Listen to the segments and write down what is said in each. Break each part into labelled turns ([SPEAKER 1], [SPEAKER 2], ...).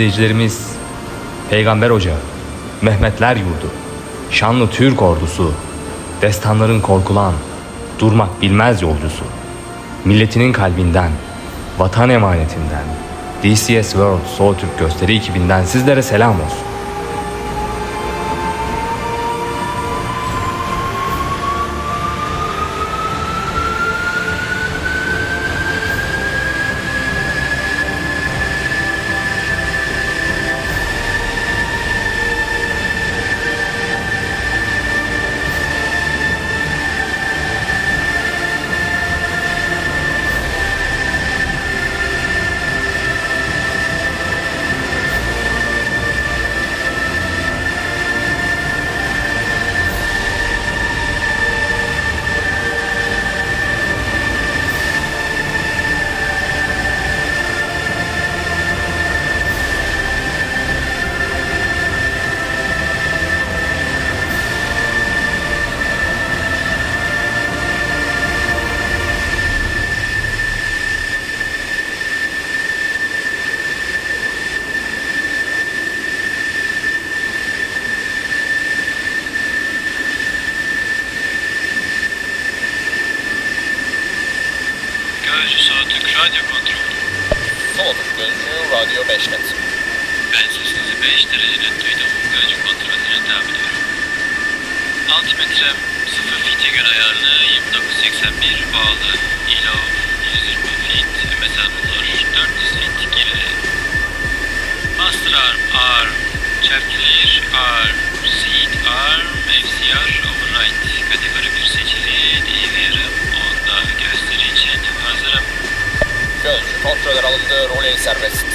[SPEAKER 1] İzleyicilerimiz Peygamber Ocağı, Mehmetler Yurdu, Şanlı Türk Ordusu, destanların korkulan, durmak bilmez yolcusu, milletinin kalbinden, vatan emanetinden, DCS World Soğuk Türk gösteri ekibinden sizlere selam olsun.
[SPEAKER 2] Çerklir, arm, seat arm, FCR, override. Kategori 1 seçili, DVR'ım, onda gösteri için hazırım.
[SPEAKER 3] Gözcü kontroller alındı. Roley serbest.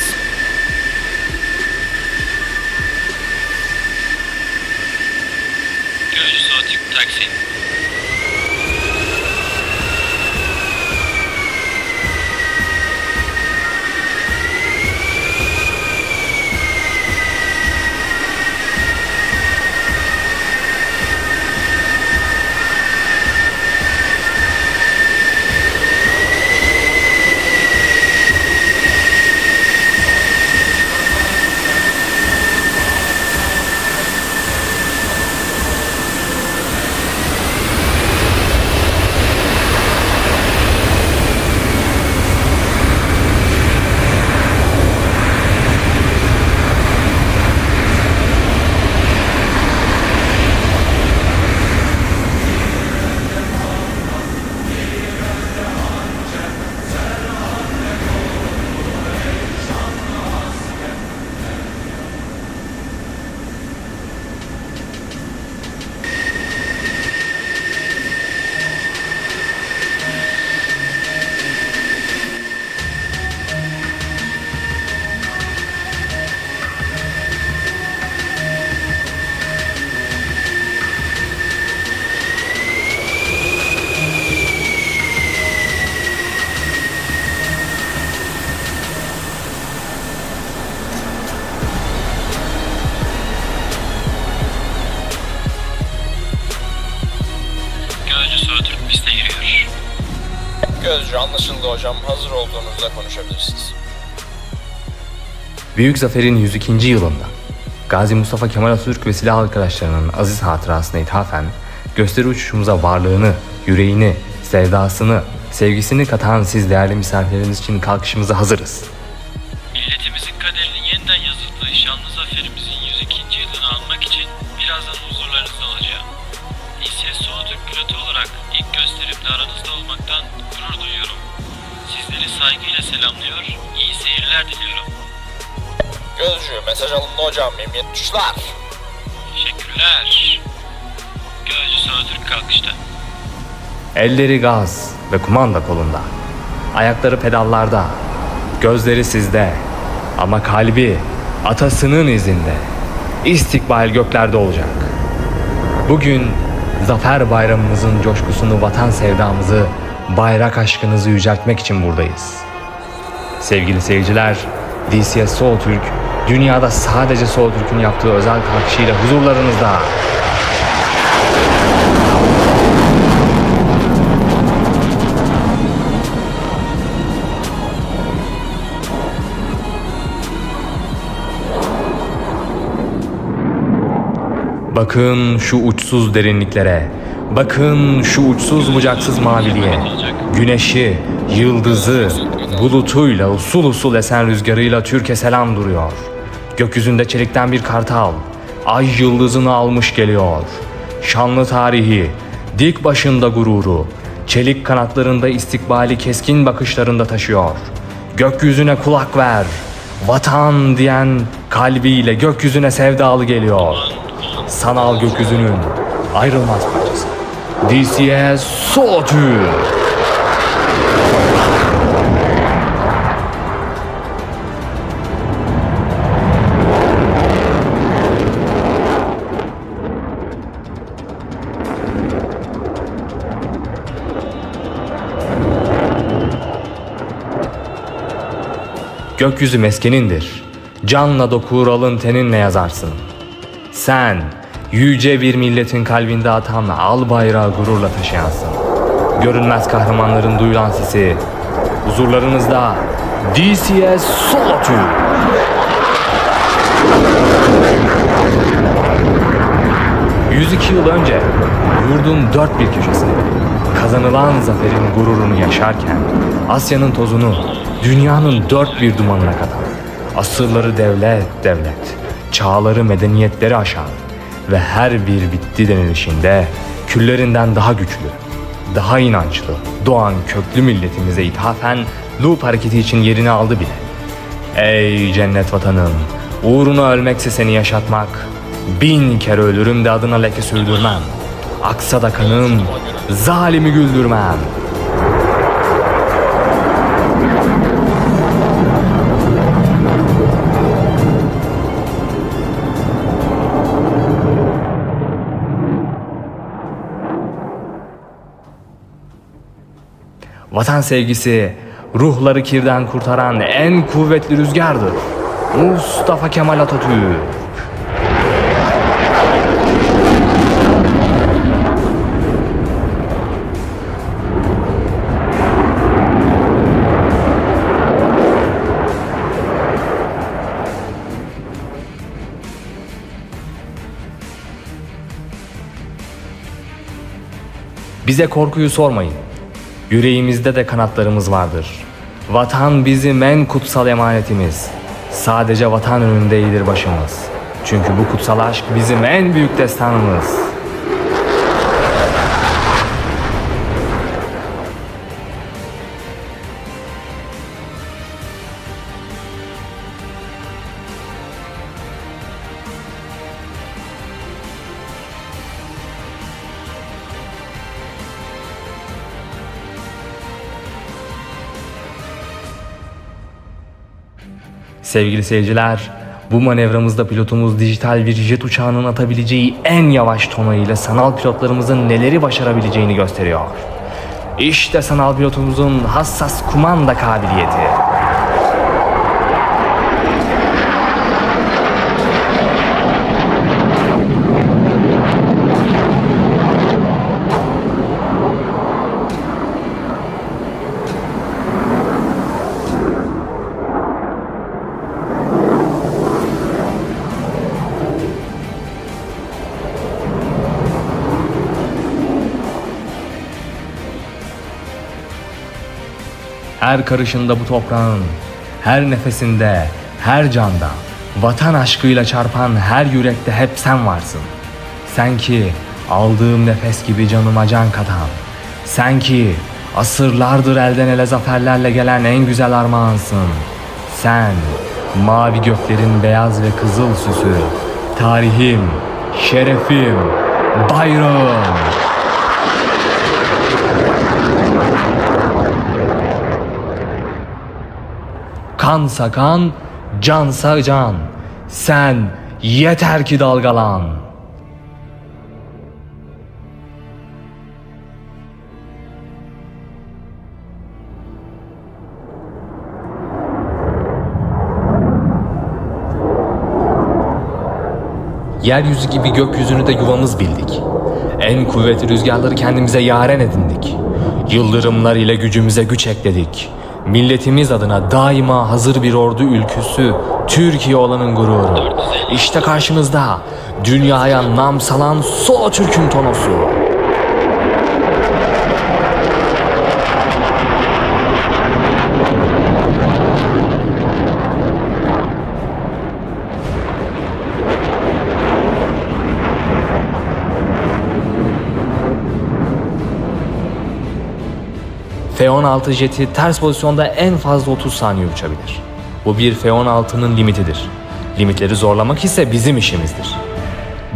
[SPEAKER 2] Gözcü Soğutuk taksi.
[SPEAKER 3] Hocam. Hazır olduğunuzda konuşabilirsiniz.
[SPEAKER 1] Büyük Zafer'in 102. yılında Gazi Mustafa Kemal Atatürk ve silah arkadaşlarının aziz hatırasına ithafen gösteri uçuşumuza varlığını, yüreğini, sevdasını, sevgisini katan siz değerli misafirleriniz için kalkışımıza hazırız.
[SPEAKER 2] Milletimizin kaderinin yeniden yazıldığı şanlı zaferimizin 102. yılını almak için birazdan huzurlarınızda olacağım. İSS Soğutürk pilotu olarak ilk gösterimde aranızda olmaktan. Sizleri saygıyla selamlıyor, iyi seyirler diliyorum.
[SPEAKER 3] Gözcü mesaj alındı hocam. Emniyet tuşlar.
[SPEAKER 2] Teşekkürler. Gözcü Soğutürk kalkışta.
[SPEAKER 1] Elleri gaz ve kumanda kolunda. Ayakları pedallarda. Gözleri sizde. Ama kalbi atasının izinde. İstikbal göklerde olacak. Bugün zafer bayramımızın coşkusunu, vatan sevdamızı, bayrak aşkınızı yüceltmek için buradayız. Sevgili seyirciler, DCS Soul Türk, dünyada sadece Soul Türk'ün yaptığı özel kalkışıyla huzurlarınızda. Bakın şu uçsuz derinliklere, Bakın şu uçsuz bucaksız maviliğe. Güneşi, yıldızı, bulutuyla usul usul esen rüzgarıyla Türkiye selam duruyor. Gökyüzünde çelikten bir kartal, ay yıldızını almış geliyor. Şanlı tarihi, dik başında gururu, çelik kanatlarında istikbali keskin bakışlarında taşıyor. Gökyüzüne kulak ver, vatan diyen kalbiyle gökyüzüne sevdalı geliyor. Sanal gökyüzünün ayrılmaz parçası. DCS Solotür. Gökyüzü meskenindir. Canla dokur alın teninle yazarsın. Sen yüce bir milletin kalbinde atan al bayrağı gururla taşıyansın. Görünmez kahramanların duyulan sesi. Huzurlarınızda DCS Solotür. ...102 yıl önce yurdun dört bir köşesinde kazanılan zaferin gururunu yaşarken Asya'nın tozunu dünyanın dört bir dumanına katan asırları devlet devlet çağları medeniyetleri aşan ve her bir bitti denilişinde küllerinden daha güçlü, daha inançlı doğan köklü milletimize ithafen Loop hareketi için yerini aldı bile. Ey cennet vatanım, uğruna ölmekse seni yaşatmak, bin kere ölürüm de adına leke sürdürmem. Aksa da kanım, zalimi güldürmem. Vatan sevgisi ruhları kirden kurtaran en kuvvetli rüzgardır. Mustafa Kemal Atatürk. Bize korkuyu sormayın. Yüreğimizde de kanatlarımız vardır. Vatan bizim en kutsal emanetimiz. Sadece vatan önünde eğilir başımız. Çünkü bu kutsal aşk bizim en büyük destanımız. Sevgili seyirciler, bu manevramızda pilotumuz dijital bir jet uçağının atabileceği en yavaş tonayla sanal pilotlarımızın neleri başarabileceğini gösteriyor. İşte sanal pilotumuzun hassas kumanda kabiliyeti. Her karışında bu toprağın, her nefesinde, her canda, vatan aşkıyla çarpan her yürekte hep sen varsın. Sen ki aldığım nefes gibi canıma can katan. Sen ki asırlardır elden ele zaferlerle gelen en güzel armağansın. Sen mavi göklerin beyaz ve kızıl süsü. Tarihim, şerefim, bayrağım. Kansa kan, cansa can. Sen yeter ki dalgalan. Yeryüzü gibi gökyüzünü de yuvamız bildik. En kuvvetli rüzgarları kendimize yaren edindik. Yıldırımlar ile gücümüze güç ekledik. Milletimiz adına daima hazır bir ordu ülküsü, Türkiye olanın gururu. İşte karşımızda dünyaya nam salan Solo Türk'ün tonosu. F-16 jeti ters pozisyonda en fazla 30 saniye uçabilir. Bu bir F-16'nın limitidir. Limitleri zorlamak ise bizim işimizdir.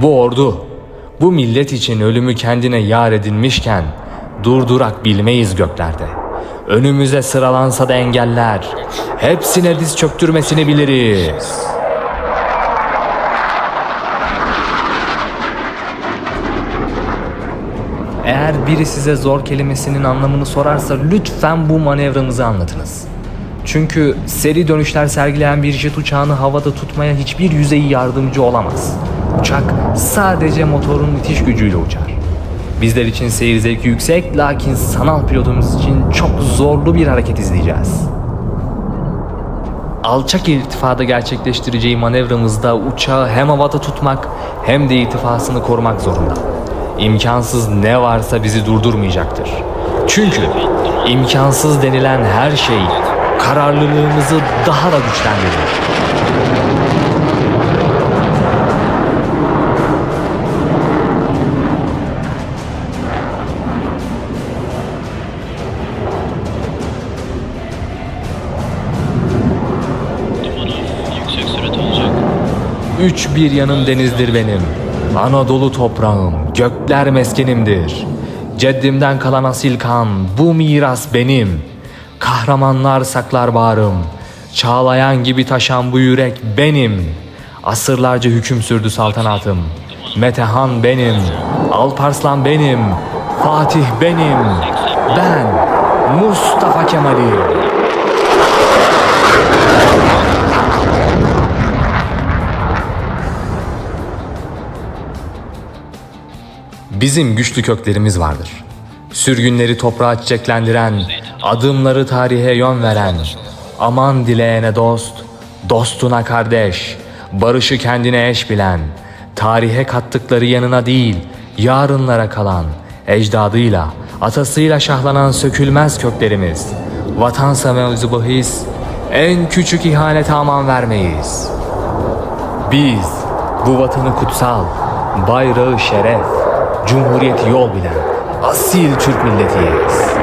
[SPEAKER 1] Bu ordu, bu millet için ölümü kendine yar edinmişken durdurak bilmeyiz göklerde. Önümüze sıralansa da engeller, hepsine diz çöktürmesini biliriz. Biri size zor kelimesinin anlamını sorarsa lütfen bu manevramızı anlatınız. Çünkü seri dönüşler sergileyen bir jet uçağını havada tutmaya hiçbir yüzeyi yardımcı olamaz. Uçak sadece motorun itiş gücüyle uçar. Bizler için seyir zevki yüksek lakin sanal pilotumuz için çok zorlu bir hareket izleyeceğiz. Alçak irtifada gerçekleştireceği manevramızda uçağı hem havada tutmak hem de irtifasını korumak zorunda. İmkansız ne varsa bizi durdurmayacaktır. Çünkü imkansız denilen her şey kararlılığımızı daha da güçlendirir. Üç bir yanım denizdir benim. Anadolu toprağım, gökler meskenimdir. Ceddimden kalan asil kan, bu miras benim. Kahramanlar saklar bağrım. Çağlayan gibi taşan bu yürek benim. Asırlarca hüküm sürdü saltanatım. Metehan benim, Alparslan benim, Fatih benim. Ben Mustafa Kemal'im. Bizim güçlü köklerimiz vardır. Sürgünleri toprağa çiçeklendiren, adımları tarihe yön veren, aman dileyene dost, dostuna kardeş, barışı kendine eş bilen, tarihe kattıkları yanına değil, yarınlara kalan, ecdadıyla, atasıyla şahlanan sökülmez köklerimiz. Vatansa mevzu bahis, en küçük ihanete aman vermeyiz. Biz bu vatanı kutsal, bayrağı şeref, cumhuriyeti yol bilen asil Türk milletiyiz.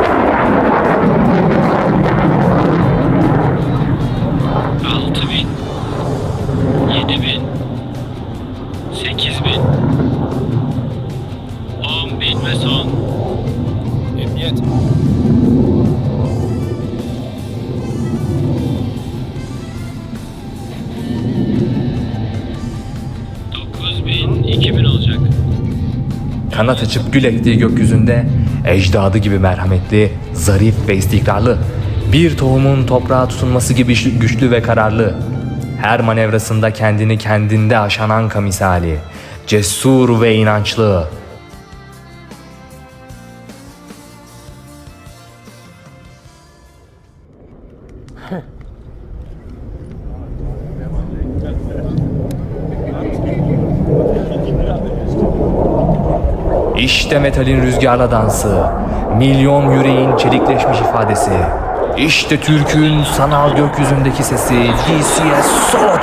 [SPEAKER 1] Kanat açıp gül ektiği gökyüzünde ecdadı gibi merhametli, zarif ve istikrarlı. Bir tohumun toprağa tutunması gibi güç- güçlü ve kararlı. Her manevrasında kendini kendinde aşan anka misali. Cesur ve inançlı. İşte metalin rüzgarla dansı, milyon yüreğin çelikleşmiş ifadesi. İşte Türk'ün sanal gökyüzündeki sesi, DCS Solo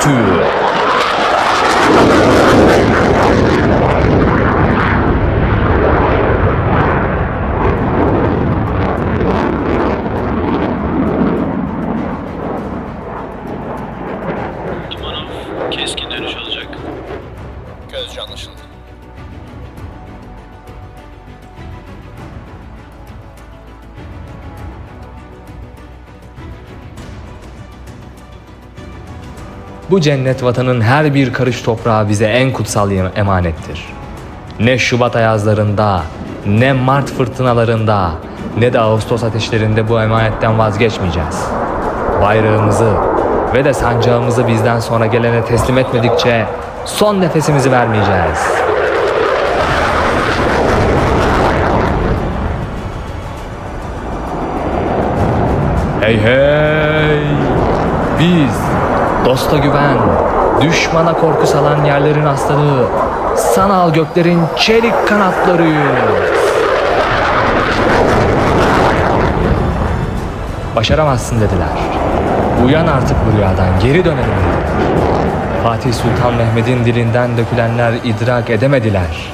[SPEAKER 1] Bu cennet vatanın her bir karış toprağı bize en kutsal emanettir. Ne Şubat ayazlarında, ne Mart fırtınalarında, ne de Ağustos ateşlerinde bu emanetten vazgeçmeyeceğiz. Bayrağımızı ve de sancağımızı bizden sonra gelene teslim etmedikçe son nefesimizi vermeyeceğiz. Hey hey! Biz dosta güven, düşmana korku salan yerlerin aslanı, sanal göklerin çelik kanatlarıyız. Başaramazsın dediler. Uyan artık bu rüyadan, geri dönelim. Fatih Sultan Mehmet'in dilinden dökülenler idrak edemediler.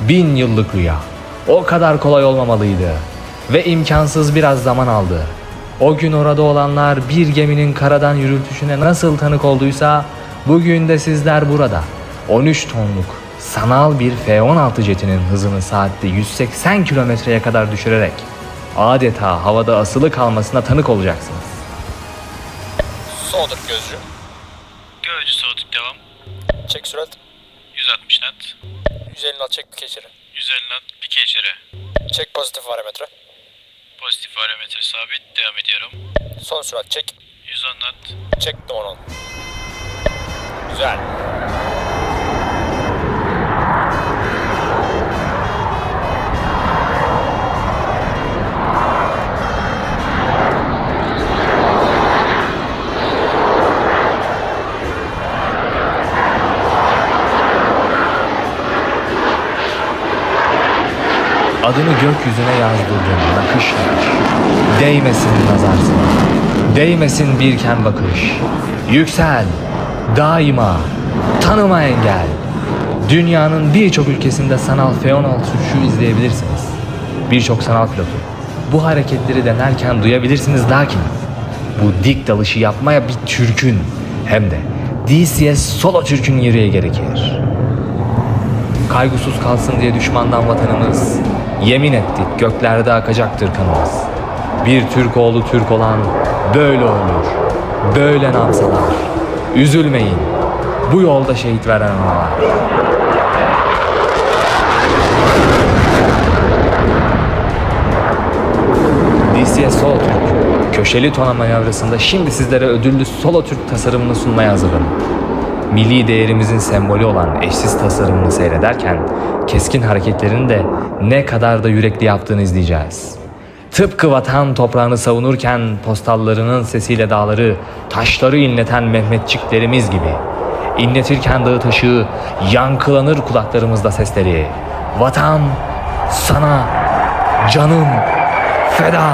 [SPEAKER 1] Bin yıllık rüya. O kadar kolay olmamalıydı. Ve imkansız biraz zaman aldı. O gün orada olanlar bir geminin karadan yürültüşüne nasıl tanık olduysa bugün de sizler burada 13 tonluk sanal bir F-16 jetinin hızını saatte 180 kilometreye kadar düşürerek adeta havada asılı kalmasına tanık olacaksınız.
[SPEAKER 3] Soldur gözcü.
[SPEAKER 2] Gözcü soğutuk devam.
[SPEAKER 3] Çek sürat.
[SPEAKER 2] 160 knot.
[SPEAKER 3] 150 knot çek bir içeri.
[SPEAKER 2] 150 knot. Pike içeri.
[SPEAKER 3] Çek pozitif parametre.
[SPEAKER 2] Pozitif parametre sabit. Devam ediyorum.
[SPEAKER 3] Son sürat çek.
[SPEAKER 2] 110 knot.
[SPEAKER 3] Çektim onu. Güzel.
[SPEAKER 1] Adını gökyüzüne yazdırdım nakış nakış. Değmesin nazarsına. Değmesin birken bakış. Yüksel. Daima. Tanıma engel. Dünyanın birçok ülkesinde sanal F-16 uçuşu izleyebilirsiniz. Birçok sanal pilotu. Bu hareketleri denerken duyabilirsiniz lakin bu dik dalışı yapmaya bir Türk'ün hem de DCS solo Türk'ün yüreği gerekir. Kaygısız kalsın diye düşmandan vatanımız Yemin ettik göklerde akacaktır kanımız. Bir Türk oğlu Türk olan böyle olur Böyle namsalar. Üzülmeyin Bu yolda şehit veren analar DCS Solo Türk Köşeli tona manevrasında şimdi sizlere ödüllü Solo Türk tasarımını sunmaya hazırım. Milli değerimizin sembolü olan eşsiz tasarımını seyrederken keskin hareketlerini de ne kadar da yürekli yaptığını izleyeceğiz. Tıpkı vatan toprağını savunurken postallarının sesiyle dağları, taşları inleten Mehmetçiklerimiz gibi. İnletirken dağı taşı, yankılanır kulaklarımızda sesleri. Vatan, sana, canım, feda.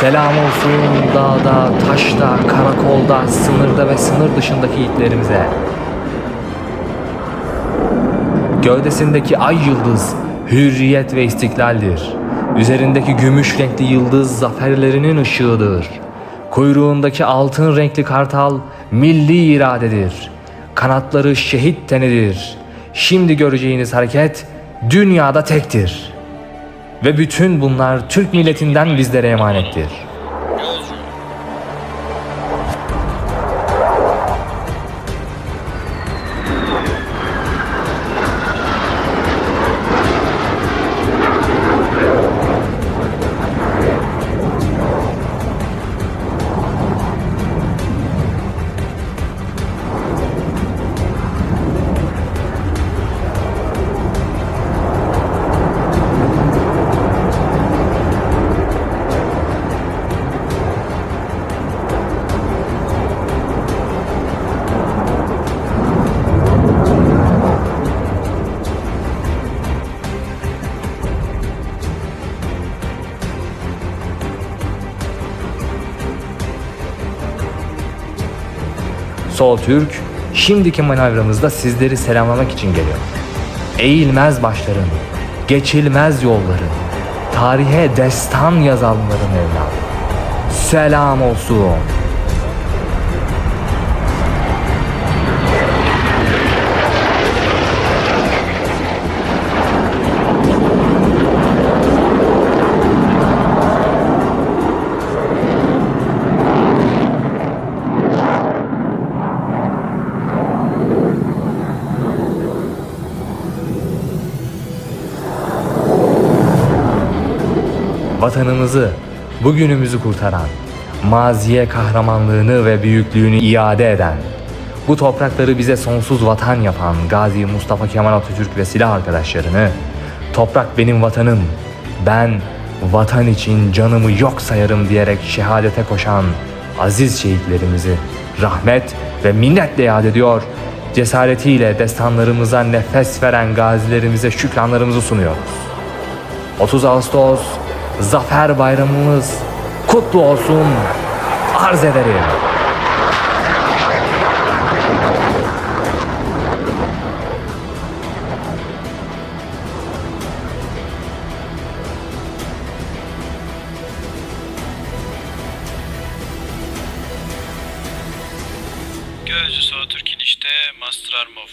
[SPEAKER 1] Selam olsun dağda, taşta, karakolda, sınırda ve sınır dışındaki yiğitlerimize. Gövdesindeki ay yıldız hürriyet ve istiklaldir. Üzerindeki gümüş renkli yıldız zaferlerinin ışığıdır. Kuyruğundaki altın renkli kartal milli iradedir. Kanatları şehit tenidir. Şimdi göreceğiniz hareket dünyada tektir. Ve bütün bunlar Türk milletinden bizlere emanettir. Sol Türk şimdiki manevramızda sizleri selamlamak için geliyor. Eğilmez başların, geçilmez yolların, tarihe destan yazanların evladı. Selam olsun. Vatanımızı, bugünümüzü kurtaran, maziye kahramanlığını ve büyüklüğünü iade eden, bu toprakları bize sonsuz vatan yapan Gazi Mustafa Kemal Atatürk ve silah arkadaşlarını, toprak benim vatanım, ben vatan için canımı yok sayarım diyerek şehadete koşan aziz şehitlerimizi rahmet ve minnetle yad ediyor. Cesaretiyle destanlarımıza nefes veren gazilerimize şükranlarımızı sunuyoruz. 30 Ağustos Zafer Bayramımız kutlu olsun arz ederim.
[SPEAKER 2] Gözcü Soğuk Türk inişte Master Armov.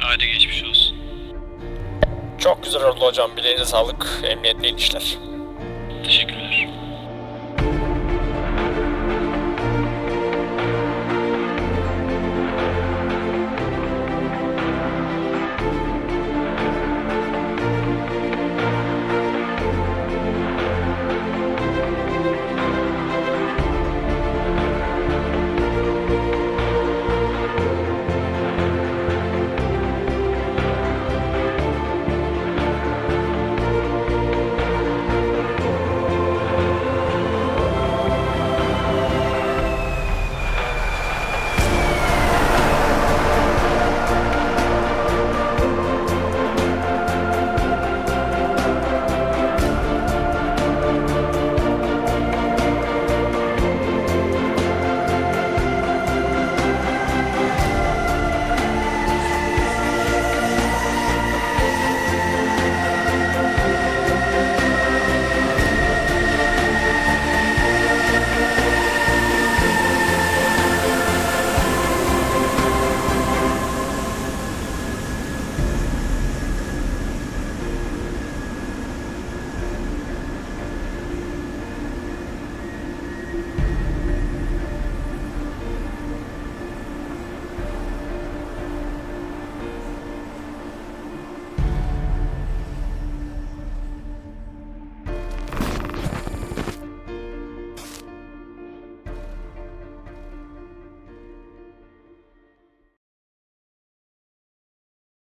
[SPEAKER 2] Hadi geçmiş olsun.
[SPEAKER 3] Çok güzel oldu hocam. Bileğinize sağlık. Emniyetli inişler.